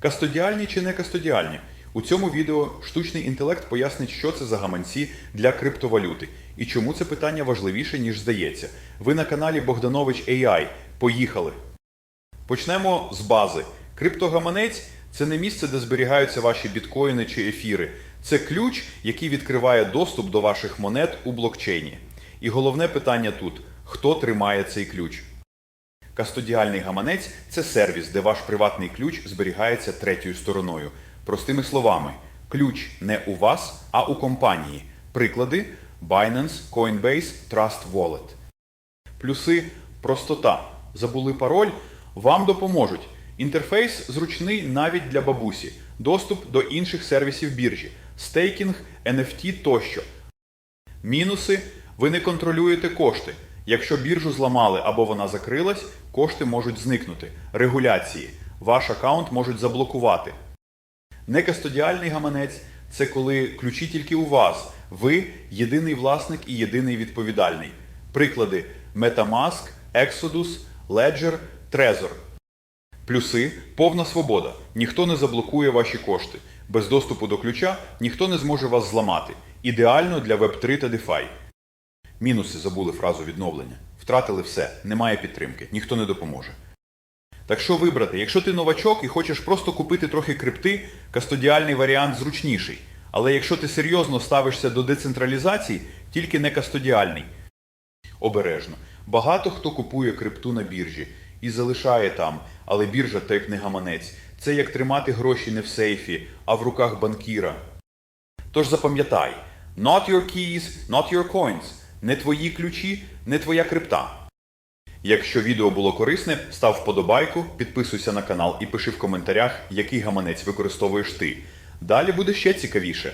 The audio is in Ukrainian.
Кастодіальні чи не кастодіальні? У цьому відео штучний інтелект пояснить, що це за гаманці для криптовалюти і чому це питання важливіше, ніж здається. Ви на каналі Богданович AI. Поїхали! Почнемо з бази. Криптогаманець це не місце, де зберігаються ваші біткоїни чи ефіри. Це ключ, який відкриває доступ до ваших монет у блокчейні. І головне питання тут: хто тримає цей ключ? Кастодіальний гаманець це сервіс, де ваш приватний ключ зберігається третьою стороною. Простими словами, ключ не у вас, а у компанії. Приклади Binance, Coinbase, Trust Wallet. Плюси простота. Забули пароль? Вам допоможуть. Інтерфейс зручний навіть для бабусі. Доступ до інших сервісів біржі, стейкінг, NFT тощо. Мінуси ви не контролюєте кошти. Якщо біржу зламали або вона закрилась, кошти можуть зникнути. Регуляції. Ваш аккаунт можуть заблокувати. Некастодіальний гаманець це коли ключі тільки у вас. Ви єдиний власник і єдиний відповідальний. Приклади Metamask, Exodus, Ledger, Trezor. Плюси повна свобода. Ніхто не заблокує ваші кошти. Без доступу до ключа ніхто не зможе вас зламати. Ідеально для Web3 та DeFi. Мінуси забули фразу відновлення. Втратили все, немає підтримки, ніхто не допоможе. Так що вибрати? Якщо ти новачок і хочеш просто купити трохи крипти, кастодіальний варіант зручніший. Але якщо ти серйозно ставишся до децентралізації, тільки не кастодіальний. Обережно. Багато хто купує крипту на біржі і залишає там, але біржа то як не гаманець. Це як тримати гроші не в сейфі, а в руках банкіра. Тож запам'ятай, not your keys, not your coins. Не твої ключі, не твоя крипта. Якщо відео було корисне, став вподобайку, підписуйся на канал і пиши в коментарях, який гаманець використовуєш ти. Далі буде ще цікавіше.